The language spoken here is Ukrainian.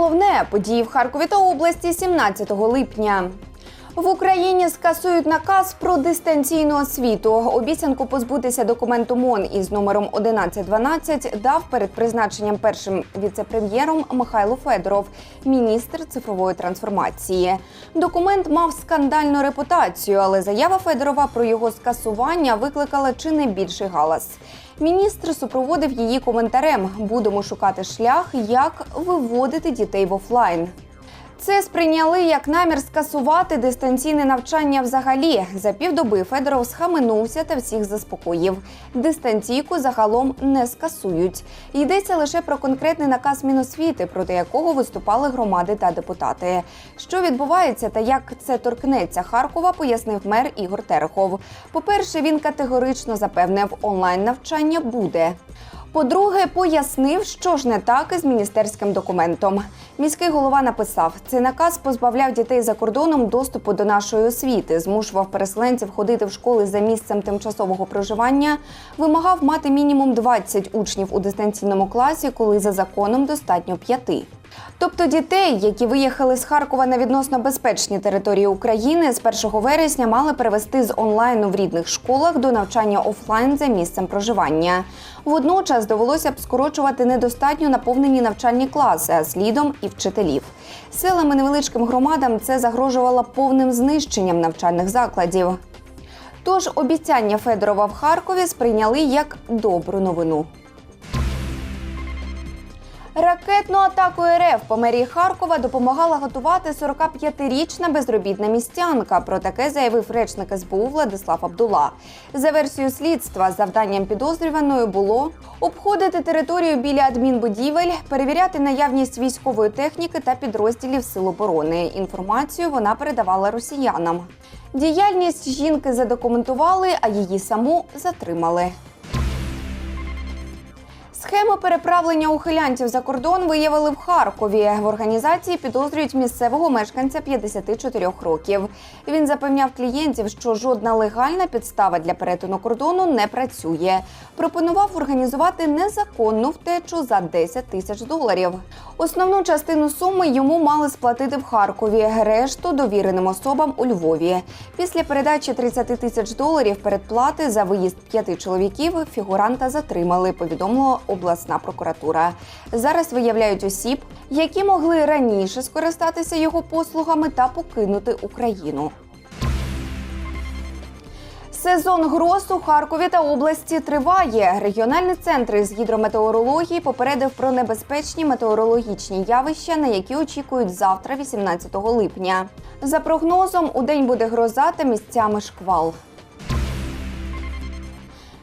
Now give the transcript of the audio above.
головне події в Харкові та області 17 липня. В Україні скасують наказ про дистанційну освіту. Обіцянку позбутися документу МОН із номером 1112 дав перед призначенням першим віце-прем'єром Михайло Федоров, міністр цифрової трансформації. Документ мав скандальну репутацію, але заява Федорова про його скасування викликала чи не більший галас. Міністр супроводив її коментарем: будемо шукати шлях, як виводити дітей в офлайн. Це сприйняли як намір скасувати дистанційне навчання взагалі. За півдоби Федоров схаменувся та всіх заспокоїв. Дистанційку загалом не скасують. Йдеться лише про конкретний наказ Міносвіти, проти якого виступали громади та депутати. Що відбувається та як це торкнеться Харкова, пояснив мер Ігор Терехов. По-перше, він категорично запевнив, онлайн навчання буде. По-друге, пояснив, що ж не так із міністерським документом. Міський голова написав, цей наказ позбавляв дітей за кордоном доступу до нашої освіти, змушував переселенців ходити в школи за місцем тимчасового проживання, вимагав мати мінімум 20 учнів у дистанційному класі, коли за законом достатньо п'яти. Тобто дітей, які виїхали з Харкова на відносно безпечні території України, з 1 вересня мали перевести з онлайну в рідних школах до навчання офлайн за місцем проживання. Водночас довелося б скорочувати недостатньо наповнені навчальні класи, а слідом і вчителів. Селам і невеличким громадам це загрожувало повним знищенням навчальних закладів. Тож обіцяння Федорова в Харкові сприйняли як добру новину. Ракетну атаку РФ по мерії Харкова допомагала готувати 45-річна безробітна містянка. Про таке заявив речник СБУ Владислав Абдула. За версією слідства, завданням підозрюваної було обходити територію біля адмінбудівель, перевіряти наявність військової техніки та підрозділів Сил оборони. Інформацію вона передавала росіянам. Діяльність жінки задокументували, а її саму затримали. Схему переправлення ухилянців за кордон виявили в Харкові. В організації підозрюють місцевого мешканця 54 років. Він запевняв клієнтів, що жодна легальна підстава для перетину кордону не працює. Пропонував організувати незаконну втечу за 10 тисяч доларів. Основну частину суми йому мали сплатити в Харкові, решту довіреним особам у Львові. Після передачі 30 тисяч доларів передплати за виїзд п'яти чоловіків фігуранта затримали. Повідомила обласна прокуратура. Зараз виявляють осіб, які могли раніше скористатися його послугами та покинути Україну. Сезон гроз у Харкові та області триває. Регіональний центр з гідрометеорології попередив про небезпечні метеорологічні явища, на які очікують завтра, 18 липня. За прогнозом, у день буде гроза та місцями шквал.